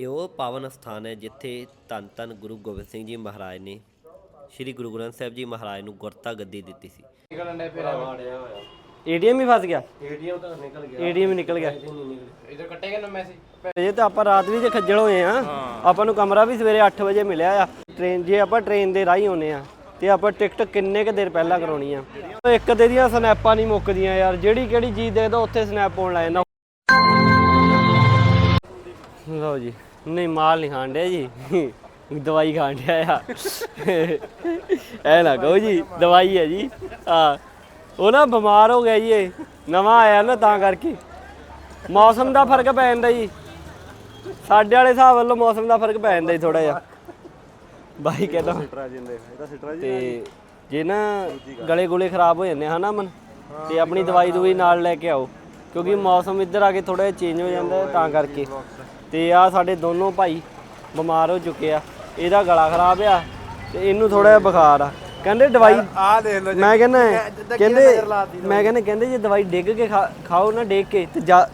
ਇਹ ਉਹ ਪਾਵਨ ਸਥਾਨ ਹੈ ਜਿੱਥੇ ਧੰਨ ਧੰਨ ਗੁਰੂ ਗੋਬਿੰਦ ਸਿੰਘ ਜੀ ਮਹਾਰਾਜ ਨੇ ਸ੍ਰੀ ਗੁਰੂ ਗ੍ਰੰਥ ਸਾਹਿਬ ਜੀ ਮਹਾਰਾਜ ਨੂੰ ਗੁਰਤਾ ਗੱਦੀ ਦਿੱਤੀ ਸੀ। ਨਿਕਲਣ ਦੇ ਫਿਰ ਏਟੀਐਮ ਹੀ ਫਸ ਗਿਆ? ਏਟੀਐਮ ਤਾਂ ਨਿਕਲ ਗਿਆ। ਏਟੀਐਮ ਹੀ ਨਿਕਲ ਗਿਆ। ਇਧਰ ਕੱਟੇਗਾ ਨਾ ਮੈਸੇਜ ਜੇ ਤਾਂ ਆਪਾਂ ਰਾਤ ਵੀ ਜੇ ਖੱਜਲ ਹੋਏ ਆ ਆਪਾਂ ਨੂੰ ਕਮਰਾ ਵੀ ਸਵੇਰੇ 8 ਵਜੇ ਮਿਲਿਆ ਆ। ਟ੍ਰੇਨ ਜੇ ਆਪਾਂ ਟ੍ਰੇਨ ਦੇ ਰਾਹੀਂ ਆਉਨੇ ਆ ਤੇ ਆਪਾਂ ਟਿਕਟ ਕਿੰਨੇ ਕ ਦੇਰ ਪਹਿਲਾਂ ਕਰਾਉਣੀ ਆ। ਇੱਕ ਤੇ ਦੀਆਂ ਸਨੈਪਾਂ ਨਹੀਂ ਮੁੱਕਦੀਆਂ ਯਾਰ ਜਿਹੜੀ ਕਿਹੜੀ ਚੀਜ਼ ਦੇਖਦਾ ਉੱਥੇ ਸਨੈਪ ਪਾਉਣ ਲੱਗ ਜਾਂਦਾ। ਲਓ ਜੀ। ਨਹੀਂ ਮਾਲ ਨਹੀਂ ਖਾਣ ਡਿਆ ਜੀ। ਦਵਾਈ ਖਾਣ ਡਿਆ ਆ। ਐ ਨਾ ਕਹੋ ਜੀ ਦਵਾਈ ਹੈ ਜੀ। ਆ ਉਹ ਨਾ ਬਿਮਾਰ ਹੋ ਗਿਆ ਜੀ ਇਹ। ਨਵਾਂ ਆਇਆ ਨਾ ਤਾਂ ਕਰਕੇ। ਮੌਸਮ ਦਾ ਫ਼ਰਕ ਪੈ ਜਾਂਦਾ ਜੀ। ਸਾਡੇ ਵਾਲੇ ਹਿਸਾਬ ਵੱਲੋਂ ਮੌਸਮ ਦਾ ਫ਼ਰਕ ਪੈ ਜਾਂਦਾ ਜੀ ਥੋੜਾ ਜਿਹਾ। ਬਾਈ ਕਹਿੰਦਾ ਤੇ ਜੇ। ਨਾ ਗਲੇ। ਗੁਲੇ ਖਰਾਬ ਹੋ ਜਾਂਦੇ ਹਨਾ ਮਨ ਤੇ ਆਪਣੀ ਦਵਾਈ ਦੂਈ ਨਾਲ ਲੈ ਕੇ ਆਓ। ਕਿਉਂਕਿ ਮੌਸਮ ਇੱਧਰ ਆ ਕੇ ਥੋੜਾ ਜਿਹਾ ਚੇਂਜ ਹੋ ਜਾਂਦਾ ਤਾਂ ਕਰਕੇ। ਤੇ ਆ ਸਾਡੇ ਦੋਨੋਂ ਭਾਈ ਬਿਮਾਰ ਹੋ ਚੁੱਕੇ ਆ। ਇਹਦਾ ਗਲਾ ਖਰਾਬ ਆ ਤੇ ਇਹਨੂੰ ਥੋੜਾ ਜਿਹਾ ਬੁਖਾਰ ਆ। ਕਹਿੰਦੇ ਦਵਾਈ ਆ ਦੇਖ ਲਓ ਮੈਂ ਕਹਿੰਦਾ ਕਹਿੰਦੇ ਮੈਂ ਕਹਿੰਦਾ ਕਹਿੰਦੇ ਜੇ ਦਵਾਈ ਡਿੱਗ ਕੇ ਖਾਓ ਨਾ ਡਿੱਗ ਕੇ ਤੇ ਜਾ-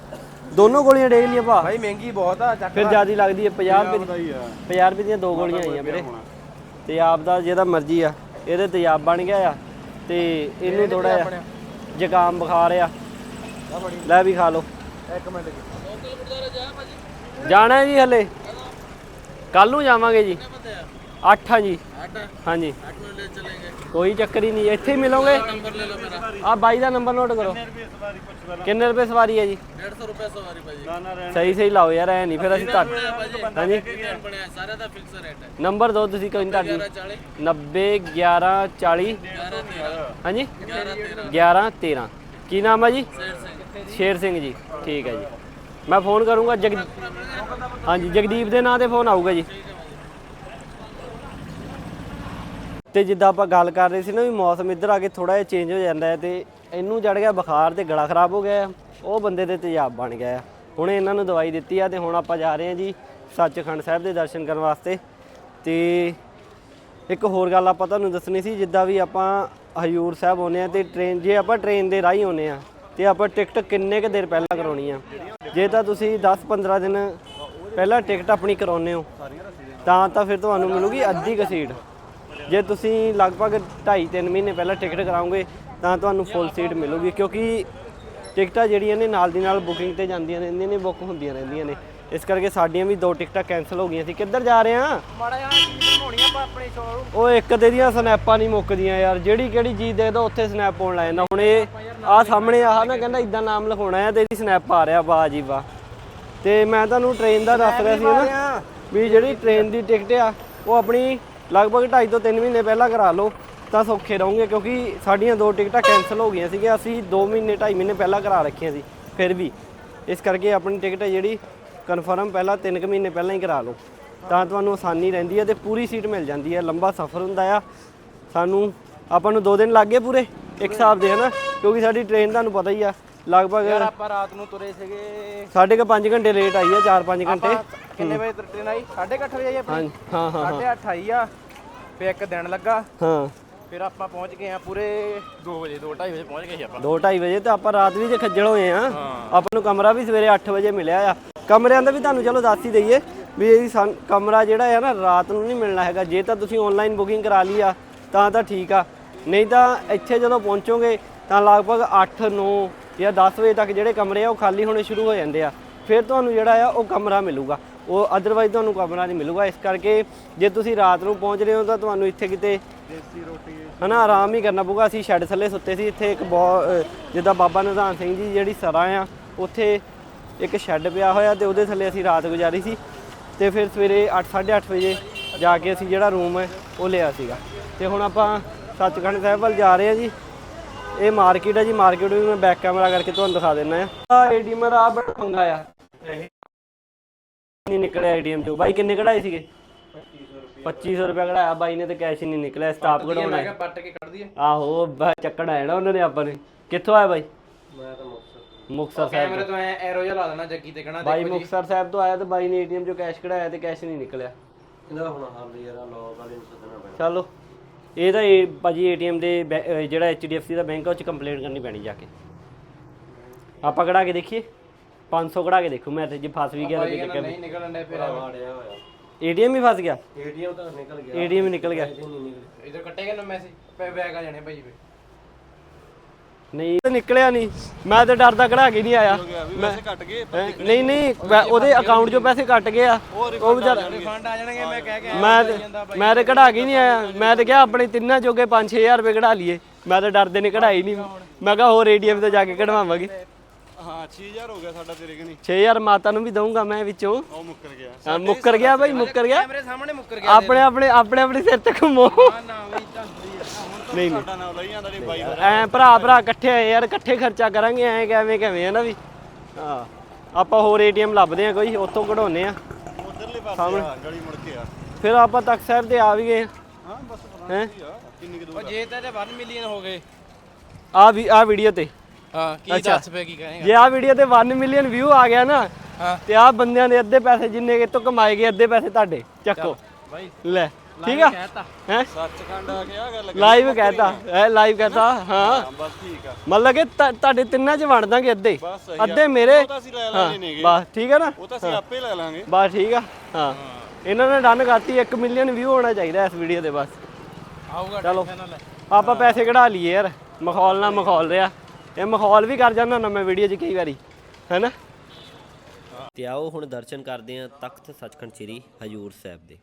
ਦੋਨੋਂ ਗੋਲੀਆਂ ਡਿੱਗ ਲੀਆਂ ਭਾ। ਭਾਈ ਮਹਿੰਗੀ ਬਹੁਤ ਆ ਚੱਕ ਫਿਰ ਜਿਆਦੀ ਲੱਗਦੀ ਹੈ 50 ਰੁਪਏ ਦੀ। 50 ਰੁਪਏ ਦੀਆਂ ਦੋ ਗੋਲੀਆਂ ਆਈਆਂ ਵੀਰੇ। ਤੇ ਆਪ ਦਾ ਜਿਹਦਾ ਮਰਜ਼ੀ ਆ ਇਹਦੇ ਤੇਜ਼ਾਬ ਬਣ ਗਿਆ ਆ। ਤੇ ਇਹਨੂੰ ਥੋੜਾ ਜਿਹਾ ਜ਼ੁਕਾਮ ਬੁਖਾਰ ਆ। ਲੈ ਵੀ ਖਾ ਲਓ। ਇੱਕ ਮਿੰਟ ਜੀ। ਜਾਣਾ ਜੀ ਹਲੇ। ਕੱਲ ਨੂੰ ਜਾਵਾਂਗੇ ਜੀ। 8 ਹਾਂ ਜੀ। 8 ਹਾਂਜੀ। 8 ਨੂੰ ਲੈ ਚਲੇਗੇ ਕੋਈ ਚੱਕਰ ਹੀ ਨਹੀਂ, ਇੱਥੇ ਹੀ ਮਿਲੋਗੇ? ਨੰਬਰ ਲੈ ਲਓ ਮੇਰਾ ਆ ਬਾਈ ਦਾ ਨੰਬਰ ਨੋਟ ਕਰੋ। ਕਿੰਨੇ ਰੁਪਏ ਸਵਾਰੀ ਹੈ ਜੀ? 150 ਰੁਪਏ ਸਵਾਰੀ ਭਾਜੀ ਸਹੀ ਸਹੀ ਲਾਓ ਯਾਰ, ਐ ਨਹੀਂ, ਫਿਰ ਅਸੀਂ ਤਾਂ ਹਾਂਜੀ। ਟ੍ਰੇਨ ਦਾ ਫਿਕਸ ਰੇਟ ਹੈ ਨੰਬਰ ਦਿਓ ਤੁਸੀਂ ਕੋਈ ਨਹੀਂ ਤੁਹਾਡੀ। 40 90 11 40 ਹਾਂਜੀ। 11 13 ਕੀ ਨਾਮ ਹੈ ਜੀ? ਸ਼ੇਰ ਸਿੰਘ। ਜੀ, ਠੀਕ ਹੈ ਜੀ। ਮੈਂ ਫੋਨ ਕਰੂੰਗਾ ਜਗ ਹਾਂਜੀ, ਜਗਦੀਪ ਦੇ ਨਾਂ ਤੇ ਫੋਨ ਆਊਗਾ ਜੀ। ਤੇ ਜਿੱਦਾਂ ਆਪਾਂ ਗੱਲ ਕਰ ਰਹੇ ਸੀ ਨਾ ਵੀ ਮੌਸਮ ਇੱਧਰ ਆ ਕੇ ਥੋੜਾ ਜਿਹਾ ਚੇਂਜ ਹੋ ਜਾਂਦਾ ਹੈ ਤੇ ਇਹਨੂੰ ਚੜ ਗਿਆ ਬੁਖਾਰ ਤੇ ਗਲਾ ਖਰਾਬ ਹੋ ਗਿਆ ਉਹ ਬੰਦੇ ਦੇ ਤੇਜ਼ਾਬ ਬਣ ਗਿਆ ਆ ਹੁਣ ਇਹਨਾਂ ਨੂੰ ਦਵਾਈ ਦਿੱਤੀ ਆ ਤੇ ਹੁਣ ਆਪਾਂ ਜਾ ਰਹੇ ਹਾਂ ਜੀ ਸੱਚਖੰਡ ਸਾਹਿਬ ਦੇ ਦਰਸ਼ਨ ਕਰਨ ਵਾਸਤੇ। ਤੇ ਇੱਕ ਹੋਰ ਗੱਲ ਆਪਾਂ ਤੁਹਾਨੂੰ ਦੱਸਣੀ ਸੀ, ਜਿੱਦਾਂ ਵੀ ਆਪਾਂ ਹਯੂਰ ਸਾਹਿਬ ਆਉਂਦੇ ਆ ਤੇ ਟ੍ਰੇਨ ਜੇ ਆਪਾਂ ਟ੍ਰੇਨ ਦੇ ਰਾਹੀਂ ਆਉਂਦੇ ਆ ਤੇ ਆਪਾਂ ਟਿਕਟ ਕਿੰਨੇ ਕੁ ਦੇਰ ਪਹਿਲਾਂ ਜੇ ਤਾਂ ਤੁਸੀਂ 10-15 ਦਿਨ ਪਹਿਲਾਂ ਟਿਕਟ ਆਪਣੀ ਕਰਾਉਂਦੇ ਹੋ, ਤਾਂ ਤਾਂ ਫਿਰ ਤੁਹਾਨੂੰ ਮਿਲੂਗੀ ਅੱਧੀ ਕੁ ਸੀਟ। ਜੇ ਤੁਸੀਂ ਲਗਭਗ 2.5-3 ਮਹੀਨੇ ਪਹਿਲਾਂ ਟਿਕਟ ਕਰਾਓਗੇ ਤਾਂ ਤੁਹਾਨੂੰ ਫੁੱਲ ਸੀਟ ਮਿਲੂਗੀ ਕਿਉਂਕਿ ਟਿਕਟਾਂ ਜਿਹੜੀਆਂ ਨੇ ਨਾਲ ਦੀ ਨਾਲ ਬੁਕਿੰਗ ਤੇ ਜਾਂਦੀਆਂ ਰਹਿੰਦੀਆਂ ਨੇ ਬੁੱਕ ਹੁੰਦੀਆਂ ਰਹਿੰਦੀਆਂ ਨੇ। ਇਸ ਕਰਕੇ ਸਾਡੀਆਂ ਵੀ ਦੋ ਟਿਕਟਾਂ ਕੈਨਸਲ ਹੋ ਗਈਆਂ ਸੀ। ਕਿੱਧਰ ਜਾ ਰਹੇ ਆ? ਮਾੜਾ ਜਿਹਾ ਚੀਜ਼ ਬਣਾਉਣੀ ਆਪਾਂ ਆਪਣੇ ਸ਼ੋਰੂਮ ਉਹ ਇੱਕ ਤੇ ਦੀਆਂ ਸਨੈਪਾਂ ਨਹੀਂ ਮੁੱਕਦੀਆਂ ਯਾਰ ਜਿਹੜੀ ਕਿਹੜੀ ਚੀਜ਼ ਦੇਖਦਾ ਉੱਥੇ ਸਨੈਪ ਪਾਉਣ ਲੱਗ ਜਾਂਦਾ। ਹੁਣ ਇਹ ਆ ਸਾਹਮਣੇ ਆਹ ਨਾ ਕਹਿੰਦਾ ਇਦਾਂ ਨਾਮ ਲਿਖਾਉਣਾ ਹੈ ਤੇ ਇਹਦੀ ਸਨੈਪ ਆ ਰਿਹਾ ਵਾਹ ਜੀ ਵਾਹ। ਤੇ ਮੈਂ ਤੁਹਾਨੂੰ ਟ੍ਰੇਨ ਦਾ ਦੱਸ ਰਿਹਾ ਸੀ ਨਾ ਵੀ ਜਿਹੜੀ ਟ੍ਰੇਨ ਦੀ ਟਿਕਟ ਆ ਉਹ ਆਪਣੀ ਲਗਭਗ 2.5 ਤੋਂ 3 ਮਹੀਨੇ ਪਹਿਲਾਂ ਕਰਾ ਲਓ ਤਾਂ ਸੌਖੇ ਰਹੋਗੇ ਕਿਉਂਕਿ ਸਾਡੀਆਂ ਦੋ ਟਿਕਟਾਂ ਕੈਨਸਲ ਹੋ ਗਈਆਂ ਸੀਗੀਆਂ ਅਸੀਂ 2 ਮਹੀਨੇ 2.5 ਮਹੀਨੇ ਪਹਿਲਾਂ ਕਰਾ ਰੱਖੀਆਂ ਸੀ ਫਿਰ ਵੀ। ਇਸ ਕਰਕੇ ਆਪਣੀ ਟਿਕਟ ਹੈ ਜਿਹੜੀ ਕਨਫਰਮ ਪਹਿਲਾਂ 3 ਕੁ ਮਹੀਨੇ ਪਹਿਲਾਂ ਹੀ ਕਰਾ ਲਓ। ਤਾਂ ਤੁਹਾਨੂੰ ਆਸਾਨੀ ਰਹਿੰਦੀ ਹੈ ਤੇ ਪੂਰੀ ਸੀਟ ਮਿਲ ਜਾਂਦੀ ਹੈ। ਲੰਬਾ ਸਫ਼ਰ ਹੁੰਦਾ ਆ। ਸਾਨੂੰ ਆਪਾਂ ਨੂੰ 2 ਦਿਨ ਲੱਗ ਗਏ ਪੂਰੇ ਇੱਕ ਹਿਸਾਬ ਦੇ ਹਨਾ? ਕਿਉਂਕਿ ਸਾਡੀ ਟ੍ਰੇਨ ਤੁਹਾਨੂੰ ਪਤਾ ਹੀ ਆ। ਲਗਭਗ ਯਾਰ ਆਪਾਂ ਰਾਤ ਨੂੰ ਤੁਰੇ ਸੀਗੇ। ਸਾਢੇ ਕੁ 5 ਘੰਟੇ ਲੇਟ ਆਈ ਆ 4-5 ਘੰਟੇ। ਕਿੰਨੇ ਵਜੇ ਟ੍ਰੇਨ ਆਈ? 8:30 ਵਜੇ ਆਈ ਆਪਣੀ? ਹਾਂ ਹਾਂ ਹਾਂ। 8:30 ਆਈ ਆ ਫੇ ਇੱਕ ਦਿਨ ਲੱਗਾ। ਹਾਂ। ਫਿਰ ਆਪਾਂ ਪਹੁੰਚ ਗਏ ਆ ਪੂਰੇ 2 ਵਜੇ 2:30 ਵਜੇ ਪਹੁੰਚ ਗਏ ਸੀ ਆਪਾਂ। 2:30 ਵਜੇ ਤੇ ਆਪਾਂ ਰਾਤ ਵੀ ਜੇ ਖੱਜਲ ਹੋਏ ਆ ਆਪਾਂ ਨੂੰ ਕਮਰਾ ਵੀ ਸਵੇਰੇ 8 ਵਜੇ ਮਿਲਿਆ ਆ। ਕਮਰਿਆਂ ਦਾ ਵੀ ਤੁਹਾਨੂੰ ਚਲੋ ਦੱਸ ਹੀ ਦਈਏ ਵੀ ਇਹ ਸਾਨ- ਕਮਰਾ ਜਿਹੜਾ ਹੈ ਨਾ ਰਾਤ ਨੂੰ ਨਹੀਂ ਮਿਲਣਾ ਹੈਗਾ। ਜੇ ਤਾਂ ਤੁਸੀਂ ਆਨਲਾਈਨ ਬੁਕਿੰਗ ਕਰਾ ਲਈ ਆ ਤਾਂ ਤਾਂ ਠੀਕ ਆ। ਨਹੀਂ ਤਾਂ ਇੱਥੇ ਜਦੋਂ ਪਹੁੰਚੋਗੇ ਤਾਂ ਲਗਭਗ 8 9 ਜਾਂ 10 ਵਜੇ ਤੱਕ ਜਿਹੜੇ ਕਮਰੇ ਆ ਉਹ ਖਾਲੀ ਹੋਣੇ ਸ਼ੁਰੂ ਹੋ ਜਾਂਦੇ ਆ। ਫਿਰ ਤੁਹਾਨੂੰ ਜਿਹੜਾ ਆ ਉਹ ਕਮਰਾ ਮਿਲੂਗਾ। ਉਹ ਅਦਰਵਾਈਜ਼ ਤੁਹਾਨੂੰ ਕਮਰਾ ਨਹੀਂ ਮਿਲੂਗਾ। ਇਸ ਕਰਕੇ ਜੇ ਤੁਸੀਂ ਰਾਤ ਨੂੰ ਪਹੁੰਚ ਰਹੇ ਹੋ ਤਾਂ ਤੁਹਾਨੂੰ ਇੱਥੇ ਕਿਤੇ ਦੇਸੀ ਰੋਟੀ ਹਨਾ ਆਰਾਮ ਹੀ ਕਰਨਾ ਪਊਗਾ। ਅਸੀਂ ਸ਼ੈੱਡ ਥੱਲੇ ਸੁੱਤੇ ਸੀ ਇੱਥੇ ਇੱਕ ਬਹੁਤ ਜਿੱਦਾਂ ਬਾਬਾ ਨਿਧਾਨ ਸਿੰਘ ਜੀ ਜਿਹੜੀ ਸਰਾਂ ਆ ਉੱਥੇ ਇੱਕ ਸ਼ੈੱਡ ਪਿਆ ਹੋਇਆ ਤੇ ਉਹਦੇ ਥੱਲੇ ਅਸੀਂ ਰਾਤ ਗੁਜ਼ਾਰੀ ਸੀ। ਤੇ ਫਿਰ ਸਵੇਰੇ 8:30 ਵਜੇ ਜਾ ਕੇ ਅਸੀਂ ਜਿਹੜਾ ਰੂਮ ਹੈ ਉਹ ਲਿਆ ਸੀਗਾ। ਤੇ ਹੁਣ ਆਪਾਂ ਸੱਚਖੰਡ ਸਾਹਿਬ ਵੱਲ ਜਾ ਰਹੇ ਹਾਂ ਜੀ। ਇਹ ਮਾਰਕੀਟ ਹੈ ਜੀ ਮਾਰਕੀਟ ਵੀ ਮੈਂ ਬੈਕ ਕੈਮਰਾ ਕਰਕੇ ਤੁਹਾਨੂੰ ਦਿਖਾ ਦਿੰਦਾ ਆ ਆ ਏਟੀਐਮ ਦਾ ਬੜਾ ਪੰਗਾ ਆ। ਨਹੀਂ ਨਿਕਲਿਆ ਏਟੀਐਮ ਚੋਂ। ਬਾਈ ਕਿੰਨੇ ਕਢਾਏ ਸੀਗੇ? 2500 ਰੁਪਏ ਕਢਾਇਆ। ਬਾਈ ਨੇ ਤੇ ਕੈਸ਼ ਹੀ ਨਹੀਂ ਨਿਕਲਿਆ ਸਟਾਪ ਕਢਾਉਣਾ ਹੈ। ਪੱਟ ਕੇ ਕੱਢ ਦਈਏ। ਆਹੋ ਚੱਕਣ ਆਇਆ ਨਾ ਉਹਨਾਂ ਨੇ ਆਪਾਂ ਨੇ। ਕਿੱਥੋਂ ਆਇਆ ਬਾਈ? ਮੈਂ ਤਾਂ ਸਾਹਿਬ ਕੈਮਰੇ ਤੋਂ ਐ ਐਰੋ ਜਿਹਾ ਲਾ ਦੇਣਾ ਜੱਗੀ ਤੇ ਕਹਣਾ ਬਾਈ ਮੁਕਤਸਰ ਸਾਹਿਬ ਤੋਂ ਆਇਆ ਤੇ ਬਾਈ ਨੇ ਏਟੀਐਮ ਚੋਂ ਕੈਸ਼ ਕਢਾਇਆ ਤੇ ਕੈਸ਼ ਨਹੀਂ ਨਿਕਲਿਆ। ਇਹਦਾ ਹੁਣ ਹਾਲ ਯਾਰ ਲੋਕ ਵਾਲੇ ਨੂੰ ਸੱਦਣਾ ਪੈਣਾ। ਚਲੋ ਇਹ ਤਾਂ ਇਹ ਭਾਜੀ ਏਟੀਐਮ ਦੇ ਬੈ- ਅਹ ਜਿਹੜਾ HDFC ਦਾ ਬੈਂਕ ਆ ਉਹ ਚ ਕੰਪਲੇਂਟ ਕਰਨੀ ਪੈਣੀ ਜਾ ਕੇ। ਆਪਾਂ ਕਢਾ ਕੇ ਦੇਖੀਏ। 500 ਕਢਾ ਕੇ ਦੇਖੋ ਮੈਂ ਤੇ ਜੇ ਫਸ ਵੀ ਗਿਆ ਤਾਂ ਕਿਤੇ ਨਹੀਂ ਨਿਕਲਣ ਦੇ ਫਿਰ। ਏਟੀਐਮ ਹੀ ਫਸ ਗਿਆ। ਏਟੀਐਮ ਤਾਂ ਨਿਕਲ ਗਿਆ। ਏਟੀਐਮ ਨਿਕਲ ਗਿਆ। ਇਧਰ ਕੱਟੇਗਾ ਨਾ ਮੈਸੇਜ ਪੈ ਬੈਗ ਆ ਜਾਣੇ ਭਾਈ ਵੇ ਨਹੀਂ ਤਾਂ ਨਿਕਲਿਆ ਨਹੀਂ। ਮੈਂ ਤਾਂ ਡਰਦਾ ਕਢਾ ਕੇ ਨਹੀਂ ਆਇਆ। ਗਏ ਹੈਂ? ਨਹੀਂ ਨਹੀਂ। ਉਹਦੇ ਅਕਾਊਂਟ 'ਚੋਂ ਪੈਸੇ ਕੱਟ ਗਏ ਆ। ਉਹ ਵਿਚਾਰਾ ਰਿਫੰਡ ਆ ਜਾਣਗੇ ਮੈਂ ਕਹਿ ਕੇ ਮੈਂ ਤੇ ਮੈਂ ਤੇ ਕਢਾ ਕੇ ਨਹੀਂ ਆਇਆ। ਮੈਂ ਤੇ ਕਿਹਾ ਆਪਣੇ ਤਿੰਨਾਂ ਜੋਗੇ 5-6000 ਰੁਪਏ ਕਢਾ ਲਈਏ। ਮੈਂ ਤਾਂ ਡਰਦੇ ਨੇ ਕਢਾਈ ਨਹੀਂ। ਮੈਂ ਕਿਹਾ ਹੋਰ ਏਟੀਐਮ ਤੋਂ ਜਾ ਕੇ ਕਢਵਾਵਾਂਗੇ। ਹਾਂ 6000 ਹੋ ਗਿਆ ਸਾਡਾ ਤੇਰੇ ਕਨੀ। 6000 ਮਾਤਾ ਨੂੰ ਵੀ ਦਊਂਗਾ ਮੈਂ ਵਿੱਚੋਂ। ਉਹ ਮੁੱਕਰ ਗਿਆ। ਹਾਂ, ਮੁੱਕਰ ਗਿਆ ਬਾਈ ਮੁੱਕਰ ਗਿਆ। ਕੈਮਰੇ ਸਾਹਮਣੇ ਮੁੱਕਰ ਗਿਆ ਆਪਣੇ ਆਪਣੇ ਆਪਣੇ ਆਪਣੇ ਸਿਰ ਤੇ ਘੁੰਮੋ। ਨਾ ਬਈ। ਨਹੀਂ ਨਹੀਂ। ਸਾਡਾ ਨਾਮ ਲਈ ਜਾਂਦਾ ਨਹੀਂ ਬਾਈ ਐ ਭਰਾ ਭਰਾ ਇਕੱਠੇ ਹੋਏ ਯਾਰ ਇਕੱਠੇ ਖਰਚਾ ਕਰਾਂਗੇ ਐ ਕਿਵੇਂ ਕਿਵੇਂ ਹੈ ਨਾ ਵੀ। ਹਾਂ ਆਪਾਂ ਹੋਰ ਏਟੀਐਮ ਲੱਭਦੇ ਆ ਕੋਈ ਉੱਥੋਂ ਕਢਾਉਨੇ ਆ ਉਧਰਲੇ ਪਾਸੇ ਆ ਗਲੀ ਮੁੜ ਕੇ ਆ। ਫਿਰ ਆਪਾਂ ਤੱਕ ਸਾਹਿਬ ਤੇ ਆ ਵੀ ਗਏ। ਹਾਂ ਬਸ ਪਤਾ ਹੈ? ਨਹੀਂ ਆ ਕਿੰਨੀ ਕੁ ਉਹ ਦੂਰ ਜੇ ਤਾਂ ਇਹਦੇ 1 ਮਿਲੀਅਨ ਹੋ ਗਏ। ਆ ਵੀ ਆ ਵੀਡੀਓ ਤੇ। ਹਾਂ ਕੀ ਦੱਸ ਪਏ ਕੀ ਕਹੇਗਾ? ਜੇ ਆ ਵੀਡੀਓ ਤੇ 1 ਮਿਲੀਅਨ ਵਿਊ ਆ ਗਿਆ ਨਾ ਹਾਂ। ਤੇ ਆ ਬੰਦਿਆਂ ਦੇ ਅੱਧੇ ਪੈਸੇ ਜਿੰਨੇ ਕਿ ਤੋਂ ਕਮਾਏ ਗਏ ਅੱਧੇ ਪੈਸੇ ਤੁਹਾਡੇ। ਚੱਕੋ। ਬਾਈ। ਲੈ। ਠੀਕ ਆ? ਕਹਿਤਾ। ਹੈ? ਸੱਚਖੰਡ ਆ ਕੇ ਆ ਗੱਲ ਕਰੀ। ਲਾਈਵ ਕਹਿਤਾ। ਹੈ ਲਾਈਵ ਕਹਿਤਾ ਹਾਂ। ਬਸ ਠੀਕ ਆ। ਮਤਲਬ ਕਿ ਤੁਹਾ- ਤੁਹਾਡੇ ਤਿੰਨਾਂ ਚ ਵੰਡ ਦਾਂਗੇ ਅੱਧੇ। ਆ। ਅੱਧੇ ਮੇਰੇ ਉਹ ਤਾਂ ਅਸੀਂ ਲੈ ਲਾਂਗੇ ਨੇਗੇ। ਬਸ ਠੀਕ ਹੈ ਨਾ? ਉਹ ਤਾਂ ਅਸੀਂ ਆਪੇ ਲੈ ਲਾਂਗੇ। ਬਸ ਠੀਕ ਆ ਹਾਂ। ਇਹਨਾਂ ਨੇ ਡਨ ਕਰਤੀ 1 ਮਿਲੀਅਨ ਵਿਊ ਹੋਣਾ ਚਾਹੀਦਾ ਇਸ ਵੀਡੀਓ ਤੇ ਬਸ। ਆਊਗਾ ਚਲੋ। ਨਾ ਆਪਾਂ ਪੈਸੇ ਕਢਾ ਲਈਏ ਯਾਰ। ਮਖੌਲ ਨਾਲ ਮਖੌਲ ਰਿਆ ਇਹ ਮਖੌਲ ਵੀ ਕਰ ਜਾਂਦਾ ਹੁੰਦਾ ਮੈਂ ਵੀਡੀਓ 'ਚ ਕਈ ਵਾਰੀ। ਹੈਨਾ ਤੇ ਆਓ ਹੁਣ ਦਰਸ਼ਨ ਕਰਦੇ ਹਾਂ ਤਖਤ ਸੱਚਖੰਡ ਸ੍ਰੀ ਹਜੂਰ ਸਾਹਿਬ ਦੇ।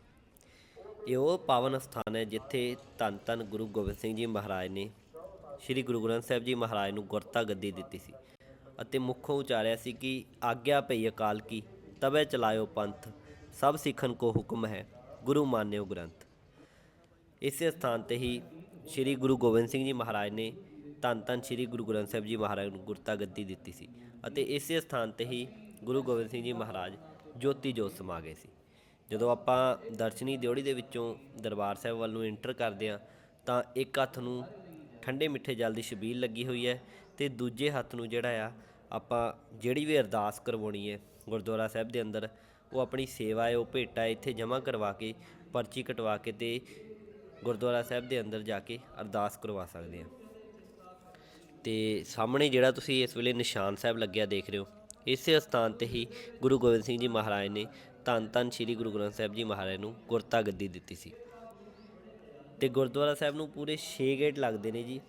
ਇਹ ਉਹ ਪਾਵਨ ਸਥਾਨ ਹੈ ਜਿੱਥੇ ਧੰਨ ਧੰਨ ਗੁਰੂ ਗੋਬਿੰਦ ਸਿੰਘ ਜੀ ਮਹਾਰਾਜ ਨੇ ਸ੍ਰੀ ਗੁਰੂ ਗ੍ਰੰਥ ਸਾਹਿਬ ਜੀ ਮਹਾਰਾਜ ਨੂੰ ਗੁਰਤਾ ਗੱਦੀ ਦਿੱਤੀ ਸੀ ਅਤੇ ਮੁੱਖੋਂ ਉਚਾਰਿਆ ਸੀ ਕਿ ਆਗਿਆ ਪਈ ਅਕਾਲ ਕੀ ਤਬੇ ਚਲਾਇਓ ਪੰਥ, ਸਭ ਸਿੱਖਣ ਕੋ ਹੁਕਮ ਹੈ, ਗੁਰੂ ਮਾਨਿਓ ਗ੍ਰੰਥ। ਇਸੇ ਸਥਾਨ ਤੇ ਹੀ ਸ੍ਰੀ ਗੁਰੂ ਗੋਬਿੰਦ ਸਿੰਘ ਜੀ ਮਹਾਰਾਜ ਨੇ ਧੰਨ ਧੰਨ ਸ੍ਰੀ ਗੁਰੂ ਗ੍ਰੰਥ ਸਾਹਿਬ ਜੀ ਮਹਾਰਾਜ ਨੂੰ ਗੁਰਤਾ ਗੱਦੀ ਦਿੱਤੀ ਸੀ ਅਤੇ ਇਸੇ ਸਥਾਨ ਤੇ ਹੀ ਗੁਰੂ ਗੋਬਿੰਦ ਸਿੰਘ ਜੀ ਮਹਾਰਾਜ ਜੋਤੀ ਜੋਤ ਸਮਾ ਗਏ ਸੀ। ਜਦੋਂ ਆਪਾਂ ਦਰਸ਼ਨੀ ਦਿਓੜੀ ਦੇ ਵਿੱਚੋਂ ਦਰਬਾਰ ਸਾਹਿਬ ਵੱਲ ਨੂੰ ਐਂਟਰ ਕਰਦੇ ਹਾਂ, ਤਾਂ ਇੱਕ ਹੱਥ ਨੂੰ ਠੰਡੇ ਮਿੱਠੇ ਜਲ ਦੀ ਛਬੀਲ ਲੱਗੀ ਹੋਈ ਹੈ ਅਤੇ ਦੂਜੇ ਹੱਥ ਨੂੰ ਜਿਹੜਾ ਆ, ਆਪਾਂ ਜਿਹੜੀ ਵੀ ਅਰਦਾਸ ਕਰਵਾਉਣੀ ਹੈ ਗੁਰਦੁਆਰਾ ਸਾਹਿਬ ਦੇ ਅੰਦਰ, ਉਹ ਆਪਣੀ ਸੇਵਾ ਹੈ, ਉਹ ਭੇਟਾ ਹੈ, ਇੱਥੇ ਜਮ੍ਹਾਂ ਕਰਵਾ ਕੇ, ਪਰਚੀ ਕਟਵਾ ਕੇ ਤੇ ਗੁਰਦੁਆਰਾ ਸਾਹਿਬ ਦੇ ਅੰਦਰ ਜਾ ਕੇ ਅਰਦਾਸ ਕਰਵਾ ਸਕਦੇ ਆ ਤੇ ਸਾਹਮਣੇ ਜਿਹੜਾ ਤੁਸੀਂ ਇਸ ਵੇਲੇ ਨਿਸ਼ਾਨ ਸਾਹਿਬ ਲੱਗਿਆ ਦੇਖ ਰਹੇ ਹੋ, ਇਸੇ ਸਥਾਨ ਤੇ ਹੀ ਗੁਰੂ ਗੋਬਿੰਦ ਸਿੰਘ ਜੀ ਮਹਾਰਾਜ ਨੇ ਧੰਨ ਧੰਨ ਸ੍ਰੀ ਗੁਰੂ ਗ੍ਰੰਥ ਸਾਹਿਬ ਜੀ ਮਹਾਰਾਜ ਨੂੰ ਗੁਰਤਾ ਗੱਦੀ ਦਿੱਤੀ ਸੀ। ਤੇ ਗੁਰਦੁਆਰਾ ਸਾਹਿਬ ਨੂੰ ਪੂਰੇ 6 ਗੇਟ ਲੱਗਦੇ ਨੇ ਜੀ।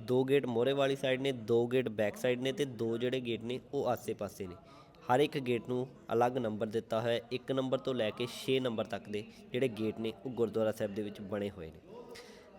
ਦੋ ਗੇਟ ਮੋਹਰੇ ਵਾਲੀ ਸਾਈਡ ਨੇ, ਦੋ ਗੇਟ ਬੈਕ ਸਾਈਡ ਨੇ ਤੇ ਦੋ ਜਿਹੜੇ ਗੇਟ ਨੇ ਉਹ ਆਸੇ-ਪਾਸੇ ਨੇ। ਹਰ ਇੱਕ ਗੇਟ ਨੂੰ ਅਲੱਗ ਨੰਬਰ ਦਿੱਤਾ ਹੋਇਆ ਹੈ 1 ਨੰਬਰ ਤੋਂ ਲੈ ਕੇ 6 ਨੰਬਰ ਤੱਕ ਦੇ ਜਿਹੜੇ ਗੇਟ ਨੇ ਉਹ ਗੁਰਦੁਆਰਾ ਸਾਹਿਬ ਦੇ ਵਿੱਚ ਬਣੇ ਹੋਏ ਨੇ।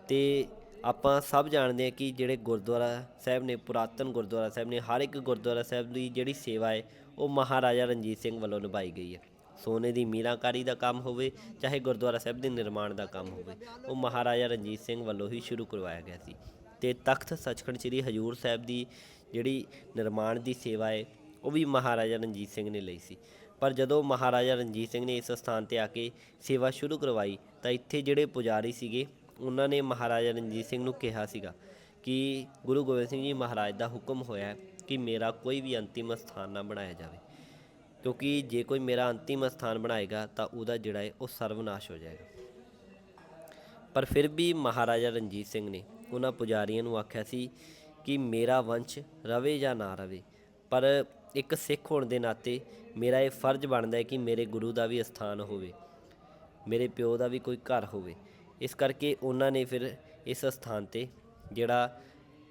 ਤੇ ਆਪਾਂ ਸਭ ਜਾਣਦੇ ਹਾਂ ਕਿ ਜਿਹੜੇ ਗੁਰਦੁਆਰਾ ਸਾਹਿਬ ਨੇ, ਪੁਰਾਤਨ ਗੁਰਦੁਆਰਾ ਸਾਹਿਬ ਨੇ, ਹਰ ਇੱਕ ਗੁਰਦੁਆਰਾ ਸਾਹਿਬ ਦੀ ਜਿਹੜੀ ਸੇਵਾ ਹੈ, ਉਹ ਮਹਾਰਾਜਾ ਰਣਜੀਤ ਸਿੰਘ ਵੱਲੋਂ ਨਿਭਾਈ ਗਈ ਹੈ। ਸੋਨੇ ਦੀ ਮੀਨਾਕਾਰੀ ਦਾ ਕੰਮ ਹੋਵੇ, ਚਾਹੇ ਗੁਰਦੁਆਰਾ ਸਾਹਿਬ ਦੇ ਨਿਰਮਾਣ ਦਾ ਕੰਮ ਹੋਵੇ। ਉਹ ਮਹਾਰਾਜਾ ਰਣਜੀਤ ਸਿੰਘ ਵੱਲੋਂ ਹੀ ਸ਼ੁਰੂ ਕਰਵਾਇਆ ਗਿਆ ਸੀ। ਤੇ ਤਖਤ ਸੱਚਖੰਡ ਸ੍ਰੀ ਹਜੂਰ ਸਾਹਿਬ ਦੀ ਜਿਹੜੀ ਨਿਰਮਾਣ ਦੀ ਸੇਵਾ ਹੈ ਉਹ ਵੀ ਮਹਾਰਾਜਾ ਰਣਜੀਤ ਸਿੰਘ ਨੇ ਲਈ ਸੀ। ਪਰ ਜਦੋਂ ਮਹਾਰਾਜਾ ਰਣਜੀਤ ਸਿੰਘ ਨੇ ਇਸ ਸਥਾਨ ਤੇ ਆ ਕੇ ਸੇਵਾ ਸ਼ੁਰੂ ਕਰਵਾਈ, ਤਾਂ ਇੱਥੇ ਜਿਹੜੇ ਪੁਜਾਰੀ ਸੀਗੇ, ਉਹਨਾਂ ਨੇ ਮਹਾਰਾਜਾ ਰਣਜੀਤ ਸਿੰਘ ਨੂੰ ਕਿਹਾ ਸੀਗਾ ਕਿ ਗੁਰੂ ਗੋਬਿੰਦ ਸਿੰਘ ਜੀ ਮਹਾਰਾਜ ਦਾ ਹੁਕਮ ਹੋਇਆ ਕਿ ਮੇਰਾ ਕੋਈ ਵੀ ਅੰਤਿਮ ਸਥਾਨ ਨਾ ਬਣਾਇਆ ਜਾਵੇ। ਕਿਉਂਕਿ ਜੇ ਕੋਈ ਮੇਰਾ ਅੰਤਿਮ ਸਥਾਨ ਬਣਾਏਗਾ ਤਾਂ ਉਹਦਾ ਜਿਹੜਾ ਹੈ ਉਹ ਸਰਵਨਾਸ਼ ਹੋ ਜਾਏਗਾ। ਪਰ ਫਿਰ ਵੀ ਮਹਾਰਾਜਾ ਰਣਜੀਤ ਸਿੰਘ ਨੇ ਉਹਨਾਂ ਪੁਜਾਰੀਆਂ ਨੂੰ ਆਖਿਆ ਸੀ ਕਿ ਮੇਰਾ ਵੰਸ਼ ਰਵੇ ਜਾਂ ਨਾ ਰਵੇ, ਪਰ ਇੱਕ ਸਿੱਖ ਹੋਣ ਦੇ ਨਾਤੇ ਮੇਰਾ ਇਹ ਫਰਜ਼ ਬਣਦਾ ਹੈ ਕਿ ਮੇਰੇ ਗੁਰੂ ਦਾ ਵੀ ਸਥਾਨ ਹੋਵੇ, ਮੇਰੇ ਪਿਓ ਦਾ ਵੀ ਕੋਈ ਘਰ ਹੋਵੇ। ਇਸ ਕਰਕੇ ਉਹਨਾਂ ਨੇ ਫਿਰ ਇਸ ਸਥਾਨ ਤੇ ਜਿਹੜਾ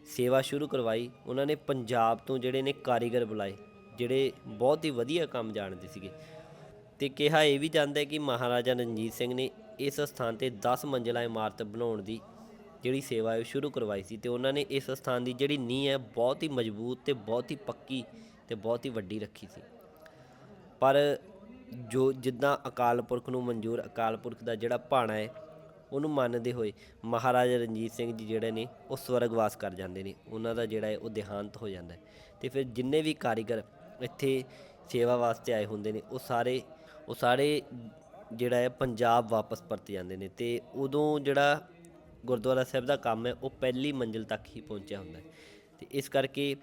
ਸੇਵਾ ਸ਼ੁਰੂ ਕਰਵਾਈ। ਉਹਨਾਂ ਨੇ ਪੰਜਾਬ ਤੋਂ ਜਿਹੜੇ ਨੇ ਕਾਰੀਗਰ ਬੁਲਾਏ। ਜਿਹੜੇ ਬਹੁਤ ਹੀ ਵਧੀਆ ਕੰਮ ਜਾਣਦੇ ਸੀਗੇ। ਤੇ ਕਿਹਾ ਇਹ ਵੀ ਜਾਂਦਾ ਹੈ ਕਿ ਮਹਾਰਾਜਾ ਰਣਜੀਤ ਸਿੰਘ ਨੇ ਇਸ ਸਥਾਨ ਤੇ 10 ਮੰਜ਼ਿਲਾ ਇਮਾਰਤ ਬਣਾਉਣ ਦੀ ਜਿਹੜੀ ਸੇਵਾ ਹੈ ਉਹ ਸ਼ੁਰੂ ਕਰਵਾਈ ਸੀ ਤੇ ਉਹਨਾਂ ਨੇ ਇਸ ਸਥਾਨ ਦੀ ਜਿਹੜੀ ਨੀਂਹ ਹੈ ਬਹੁਤ ਹੀ ਮਜ਼ਬੂਤ ਤੇ ਬਹੁਤ ਹੀ ਪੱਕੀ ਤੇ ਬਹੁਤ ਹੀ ਵੱਡੀ ਰੱਖੀ ਸੀ। ਪਰ ਜੋ ਜਿੱਦਾਂ ਅਕਾਲ ਪੁਰਖ ਨੂੰ ਮਨਜ਼ੂਰ ਅਕਾਲ ਪੁਰਖ ਦਾ ਜਿਹੜਾ ਭਾਣਾ ਹੈ, ਉਹਨੂੰ ਮੰਨਦੇ ਹੋਏ ਮਹਾਰਾਜਾ ਰਣਜੀਤ ਸਿੰਘ ਜੀ ਜਿਹੜੇ ਨੇ ਉਹ ਸਵਰਗਵਾਸ ਕਰ ਜਾਂਦੇ ਨੇ। ਉਹਨਾਂ ਦਾ ਜਿਹੜਾ ਹੈ ਉਹ ਦੇਹਾਂਤ ਹੋ ਜਾਂਦਾ ਹੈ। ਤੇ ਫਿਰ ਜਿੰਨੇ ਵੀ ਕਾਰੀਗਰ ਇੱਥੇ ਸੇਵਾ ਵਾਸਤੇ ਆਏ ਹੁੰਦੇ ਨੇ, ਉਹ ਸਾਰੇ ਉਹ ਸਾਰੇ ਜਿਹੜਾ ਹੈ ਪੰਜਾਬ ਵਾਪਸ ਪਰਤ ਜਾਂਦੇ ਨੇ ਤੇ ਉਦੋਂ ਜਿਹੜਾ ਗੁਰਦੁਆਰਾ ਸਾਹਿਬ ਦਾ ਕੰਮ ਹੈ, ਉਹ ਪਹਿਲੀ ਮੰਜ਼ਿਲ ਤੱਕ ਹੀ ਪਹੁੰਚਿਆ ਹੁੰਦਾ ਹੈ। ਤੇ ਇਸ ਕਰਕੇ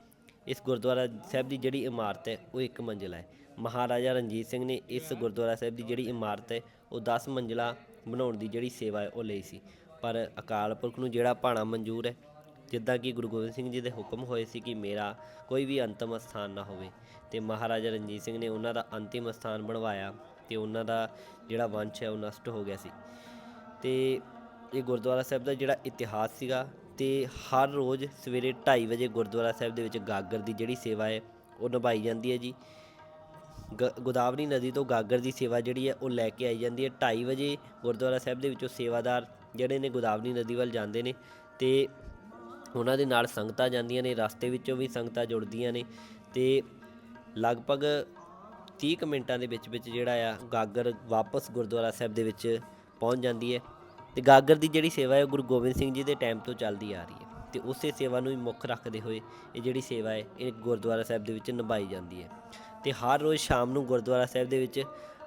ਇਸ ਗੁਰਦੁਆਰਾ ਸਾਹਿਬ ਦੀ ਜਿਹੜੀ ਇਮਾਰਤ ਹੈ, ਉਹ ਇੱਕ ਮੰਜ਼ਿਲ ਹੈ। ਮਹਾਰਾਜਾ ਰਣਜੀਤ ਸਿੰਘ ਨੇ ਇਸ ਗੁਰਦੁਆਰਾ ਸਾਹਿਬ ਦੀ ਜਿਹੜੀ ਇਮਾਰਤ ਹੈ, ਉਹ 10 ਮੰਜ਼ਿਲਾ ਬਣਾਉਣ ਦੀ ਜਿਹੜੀ ਸੇਵਾ ਹੈ, ਉਹ ਲਈ ਸੀ। ਪਰ ਅਕਾਲ ਪੁਰਖ ਨੂੰ ਜਿਹੜਾ ਭਾਣਾ ਮਨਜ਼ੂਰ ਹੈ ਜਿੱਦਾਂ ਕਿ ਗੁਰੂ ਗੋਬਿੰਦ ਸਿੰਘ ਜੀ ਦੇ ਹੁਕਮ ਹੋਏ ਸੀ ਕਿ ਮੇਰਾ ਕੋਈ ਵੀ ਅੰਤਮ ਸਥਾਨ ਨਾ ਹੋਵੇ ਤੇ ਮਹਾਰਾਜਾ ਰਣਜੀਤ ਸਿੰਘ ਨੇ ਉਹਨਾਂ ਦਾ ਅੰਤਿਮ ਸਥਾਨ ਬਣਵਾਇਆ ਤੇ ਉਹਨਾਂ ਦਾ ਜਿਹੜਾ ਵੰਸ਼ ਹੈ ਉਹ ਨਸ਼ਟ ਹੋ ਗਿਆ ਸੀ। ਤੇ ਇਹ ਗੁਰਦੁਆਰਾ ਸਾਹਿਬ ਦਾ ਜਿਹੜਾ ਇਤਿਹਾਸ ਸੀਗਾ ਤੇ ਹਰ ਰੋਜ਼ ਸਵੇਰੇ 2:30 ਵਜੇ ਗੁਰਦੁਆਰਾ ਸਾਹਿਬ ਦੇ ਵਿੱਚ ਗਾਗਰ ਦੀ ਜਿਹੜੀ ਸੇਵਾ ਹੈ, ਉਹ ਨਿਭਾਈ ਜਾਂਦੀ ਹੈ ਜੀ। ਗ- ਗੋਦਾਵਰੀ ਨਦੀ ਤੋਂ ਗਾਗਰ ਦੀ ਸੇਵਾ ਜਿਹੜੀ ਹੈ, ਉਹ ਲੈ ਕੇ ਆਈ ਜਾਂਦੀ ਹੈ। 2:30 ਵਜੇ ਗੁਰਦੁਆਰਾ ਸਾਹਿਬ ਦੇ ਵਿੱਚੋਂ ਸੇਵਾਦਾਰ ਜਿਹੜੇ ਨੇ ਗੋਦਾਵਰੀ ਨਦੀ ਵੱਲ ਜਾਂਦੇ ਨੇ ਤੇ ਉਹਨਾਂ ਦੇ ਨਾਲ ਸੰਗਤਾਂ ਜਾਂਦੀਆਂ ਨੇ, ਰਸਤੇ ਵਿੱਚੋਂ ਵੀ ਸੰਗਤਾਂ ਜੁੜਦੀਆਂ ਨੇ ਤੇ ਲਗਭਗ 30 ਕੁ ਮਿੰਟਾਂ ਦੇ ਵਿੱਚ ਵਿੱਚ ਜਿਹੜਾ ਆ ਗਾਗਰ ਵਾਪਸ ਗੁਰਦੁਆਰਾ ਸਾਹਿਬ ਦੇ ਵਿੱਚ ਪਹੁੰਚ ਜਾਂਦੀ ਹੈ ਤੇ ਗਾਗਰ ਦੀ ਜਿਹੜੀ ਸੇਵਾ ਹੈ ਉਹ ਗੁਰੂ ਗੋਬਿੰਦ ਸਿੰਘ ਜੀ ਦੇ ਟਾਈਮ ਤੋਂ ਚੱਲਦੀ ਆ ਰਹੀ ਹੈ ਤੇ ਉਸੇ ਸੇਵਾ ਨੂੰ ਹੀ ਮੁੱਖ ਰੱਖਦੇ ਹੋਏ ਇਹ ਜਿਹੜੀ ਸੇਵਾ ਹੈ, ਇਹ ਗੁਰਦੁਆਰਾ ਸਾਹਿਬ ਦੇ ਵਿੱਚ ਨਿਭਾਈ ਜਾਂਦੀ ਹੈ ਤੇ ਹਰ ਰੋਜ਼ ਸ਼ਾਮ ਨੂੰ ਗੁਰਦੁਆਰਾ ਸਾਹਿਬ ਦੇ ਵਿੱਚ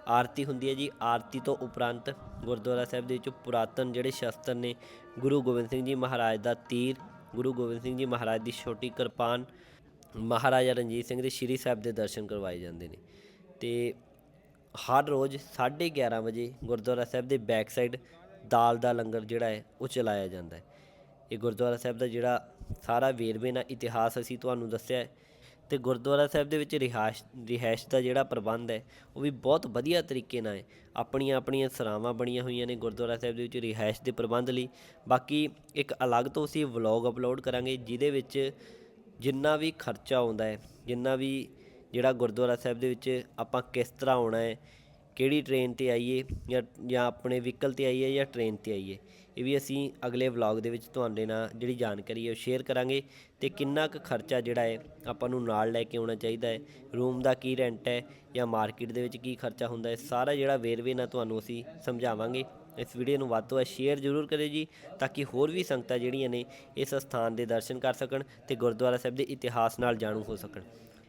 ਆਰਤੀ ਹੁੰਦੀ ਹੈ ਜੀ, ਆਰਤੀ ਤੋਂ ਉਪਰੰਤ ਗੁਰਦੁਆਰਾ ਸਾਹਿਬ ਦੇ ਵਿੱਚ ਪੁਰਾਤਨ ਜਿਹੜੇ ਸ਼ਸਤਰ ਨੇ ਗੁਰੂ ਗੋਬਿੰਦ ਸਿੰਘ ਜੀ ਮਹਾਰਾਜ ਦਾ ਤੀਰ ਗੁਰੂ ਗੋਬਿੰਦ ਸਿੰਘ ਜੀ ਮਹਾਰਾਜ ਦੀ ਛੋਟੀ ਕਿਰਪਾਨ ਮਹਾਰਾਜਾ ਰਣਜੀਤ ਸਿੰਘ ਦੇ ਸ਼੍ਰੀ ਸਾਹਿਬ ਦੇ ਦਰਸ਼ਨ ਕਰਵਾਏ ਜਾਂਦੇ ਨੇ। ਤੇ ਹਰ ਰੋਜ਼ 11:30 ਵਜੇ ਗੁਰਦੁਆਰਾ ਸਾਹਿਬ ਦੇ ਬੈਕ ਸਾਈਡ ਦਾਲ ਦਾ ਲੰਗਰ ਜਿਹੜਾ ਹੈ, ਉਹ ਚਲਾਇਆ ਜਾਂਦਾ ਹੈ। ਇਹ ਗੁਰਦੁਆਰਾ ਸਾਹਿਬ ਦਾ ਜਿਹੜਾ ਸਾਰਾ ਵੇਰਵੇ ਨਾਲ ਇਤਿਹਾਸ ਅਸੀਂ ਤੁਹਾਨੂੰ ਦੱਸਿਆ ਹੈ ਅਤੇ ਗੁਰਦੁਆਰਾ ਸਾਹਿਬ ਦੇ ਵਿੱਚ ਰਿਹਾਇਸ਼ ਰਿਹਾਇਸ਼ ਦਾ ਜਿਹੜਾ ਪ੍ਰਬੰਧ ਹੈ, ਉਹ ਵੀ ਬਹੁਤ ਵਧੀਆ ਤਰੀਕੇ ਨਾਲ ਹੈ। ਆਪਣੀਆਂ ਆਪਣੀਆਂ ਸਰਾਵਾਂ ਬਣੀਆਂ ਹੋਈਆਂ ਨੇ ਗੁਰਦੁਆਰਾ ਸਾਹਿਬ ਦੇ ਵਿੱਚ ਰਿਹਾਇਸ਼ ਦੇ ਪ੍ਰਬੰਧ ਲਈ। ਬਾਕੀ ਇੱਕ ਅਲੱਗ ਤੋਂ ਅਸੀਂ ਵਲੌਗ ਅਪਲੋਡ ਕਰਾਂਗੇ, ਜਿਹਦੇ ਵਿੱਚ ਜਿੰਨਾ ਵੀ ਖਰਚਾ ਆਉਂਦਾ ਹੈ, ਜਿੰਨਾ ਵੀ ਜਿਹੜਾ ਗੁਰਦੁਆਰਾ ਸਾਹਿਬ ਦੇ ਵਿੱਚ ਆਪਾਂ ਕਿਸ ਤਰ੍ਹਾਂ ਆਉਣਾ ਹੈ, ਕਿਹੜੀ ਟ੍ਰੇਨ ਤੇ ਆਈਏ ਜਾਂ ਜਾਂ ਆਪਣੇ ਵਹੀਕਲ ਤੇ ਆਈਏ ਜਾਂ ਟ੍ਰੇਨ ਤੇ ਆਈਏ ਇਹ ਵੀ ਅਸੀਂ ਅਗਲੇ ਵਲੌਗ ਦੇ ਵਿੱਚ ਤੁਹਾਡੇ ਨਾਲ ਜਿਹੜੀ ਜਾਣਕਾਰੀ ਹੈ ਉਹ ਸ਼ੇਅਰ ਕਰਾਂਗੇ ਤੇ ਕਿੰਨਾ ਕੁ ਖਰਚਾ ਜਿਹੜਾ ਹੈ ਆਪਾਂ ਨੂੰ ਨਾਲ ਲੈ ਕੇ ਆਉਣਾ ਚਾਹੀਦਾ ਹੈ ਰੂਮ ਦਾ ਕੀ ਰੈਂਟ ਹੈ ਜਾਂ ਮਾਰਕੀਟ ਦੇ ਵਿੱਚ ਕੀ ਖਰਚਾ ਹੁੰਦਾ ਹੈ, ਸਾਰਾ ਜਿਹੜਾ ਵੇਰਵੇ ਨਾਲ ਤੁਹਾਨੂੰ ਅਸੀਂ ਸਮਝਾਵਾਂਗੇ। ਇਸ ਵੀਡੀਓ ਨੂੰ ਵੱਧ ਤੋਂ ਵੱਧ ਸ਼ੇਅਰ ਜ਼ਰੂਰ ਕਰਿਓ ਜੀ, ਤਾਂ ਕਿ ਹੋਰ ਵੀ ਸੰਗਤਾਂ ਜਿਹੜੀਆਂ ਨੇ ਇਸ ਸਥਾਨ ਦੇ ਦਰਸ਼ਨ ਕਰ ਸਕਣ ਤੇ ਗੁਰਦੁਆਰਾ ਸਾਹਿਬ ਦੇ ਇਤਿਹਾਸ ਨਾਲ ਜਾਣੂ ਹੋ ਸਕਣ।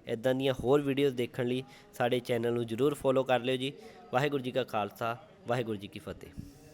ਇਦਾਂ ਦੀਆਂ ਹੋਰ ਵੀਡੀਓਜ਼ ਦੇਖਣ ਲਈ ਸਾਡੇ ਚੈਨਲ ਨੂੰ ਜਰੂਰ ਫੋਲੋ ਕਰ ਲਿਓ ਜੀ। ਵਾਹਿਗੁਰੂ ਜੀ ਕਾ ਖਾਲਸਾ, ਵਾਹਿਗੁਰੂ ਜੀ ਕੀ ਫਤਿਹ।